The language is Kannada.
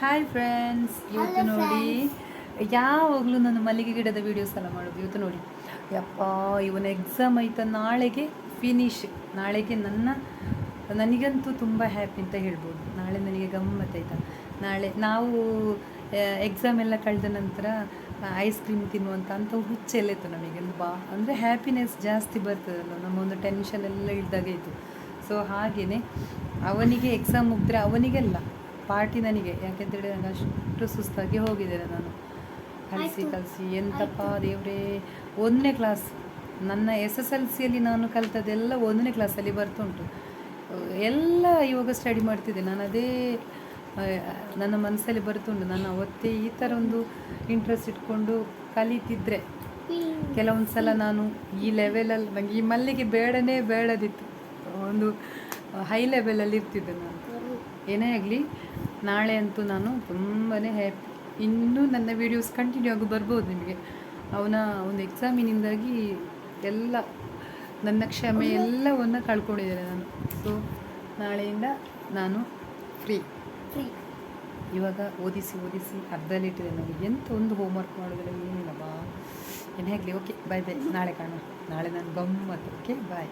ಹಾಯ್ ಫ್ರೆಂಡ್ಸ್ ಇವತ್ತು ನೋಡಿ ಯಾವಾಗಲೂ ನಾನು ಮಲ್ಲಿಗೆ ಗಿಡದ ವೀಡಿಯೋಸ್ ಎಲ್ಲ ಮಾಡೋದು. ಇವತ್ತು ನೋಡಿ. ಯಪ್ಪ ಇವನ ಎಕ್ಸಾಮ್ ಆಯಿತಾ ನಾಳೆಗೆ ಫಿನಿಶ್ ನಾಳೆಗೆ ನನ್ನ ನನಗಂತೂ ತುಂಬ ಹ್ಯಾಪಿ ಅಂತ ಹೇಳ್ಬೋದು. ನಾಳೆ ನನಗೆ ಗಮ್ಮತ್ ಆಯ್ತಾ? ನಾಳೆ ನಾವು ಎಕ್ಸಾಮ್ ಎಲ್ಲ ಕಳೆದ ನಂತರ ಐಸ್ ಕ್ರೀಮ್ ತಿನ್ನುವಂಥ ಅಂಥ ಹುಚ್ಚೆಲ್ಲ ಇತ್ತು ನಮಗೆ. ಬಾ ಅಂದರೆ ಹ್ಯಾಪಿನೆಸ್ ಜಾಸ್ತಿ ಬರ್ತದಲ್ಲ ನಮ್ಮ ಒಂದು ಟೆನ್ಷನ್ ಎಲ್ಲ ಇದ್ದಾಗ ಇತ್ತು. ಸೊ ಹಾಗೆಯೇ ಅವನಿಗೆ ಎಕ್ಸಾಮ್ ಮುಗಿದ್ರೆ ಅವನಿಗೆಲ್ಲ ಪಾರ್ಟಿ ನನಗೆ. ಯಾಕೆಂತೇಳಿ ನನಗೆ ಅಷ್ಟು ಸುಸ್ತಾಗಿ ಹೋಗಿದ್ದೇನೆ ನಾನು. ಕಲಿಸಿ ಕಲಸಿ. ಎಂತಪ್ಪ ದೇವ್ರೇ. ಒಂದನೇ ಕ್ಲಾಸ್ ನನ್ನ ಎಸ್ ಎಸ್ ಎಲ್ ಸಿಯಲ್ಲಿ ನಾನು ಕಲಿತದ್ದೆಲ್ಲ ಒಂದನೇ ಕ್ಲಾಸಲ್ಲಿ ಬರ್ತುಂಟು. ಎಲ್ಲ ಇವಾಗ ಸ್ಟಡಿ ಮಾಡ್ತಿದ್ದೆ. ನಾನು ಅದೇ ನನ್ನ ಮನಸ್ಸಲ್ಲಿ ಬರ್ತುಂಟು. ನಾನು ಅವತ್ತೇ ಈ ಥರ ಒಂದು ಇಂಟ್ರೆಸ್ಟ್ ಇಟ್ಕೊಂಡು ಕಲಿತಿದ್ರೆ. ಕೆಲವೊಂದು ಸಲ ನಾನು ಈ ಲೆವೆಲಲ್ಲಿ ನನಗೆ ಈ ಮಲ್ಲಿಗೆ ಬೇಡನೇ ಬೇಡದಿತ್ತು. ಒಂದು ಹೈ ಲೆವೆಲಲ್ಲಿ ಇರ್ತಿದ್ದೆ ನಾನು. ಏನೇ ಆಗಲಿ ನಾಳೆ ಅಂತೂ ನಾನು ತುಂಬಾ ಹ್ಯಾಪಿ ಇನ್ನೂ ನನ್ನ ವೀಡಿಯೋಸ್ ಕಂಟಿನ್ಯೂ ಆಗಿ ಬರ್ಬೋದು ನಿಮಗೆ. ಅವನ ಒಂದು ಎಕ್ಸಾಮಿನಿಂದಾಗಿ ಎಲ್ಲ ನನ್ನ ಕ್ಷಮೆ ಎಲ್ಲವನ್ನು ಕಳ್ಕೊಂಡಿದ್ದೇನೆ ನಾನು. ಸೊ ನಾಳೆಯಿಂದ ನಾನು ಫ್ರೀ ಫ್ರೀ ಇವಾಗ ಓದಿಸಿ ಓದಿಸಿ ಅರ್ಧಲ್ಲಿಟ್ಟಿದೆ ನನಗೆ ಎಂತ ಒಂದು ಹೋಮ್ವರ್ಕ್ ಮಾಡೋದಿಲ್ಲ ಏನಿಲ್ಲ ಬಾ ಏನೇ ಆಗಲಿ ಓಕೆ ಬಾಯ್ ಬಾಯ್ ನಾಳೆ ಕಾಣೋಣ. ನಾಳೆ ನಾನು ಗಮ್ಮತ್ತು ಓಕೆ ಬಾಯ್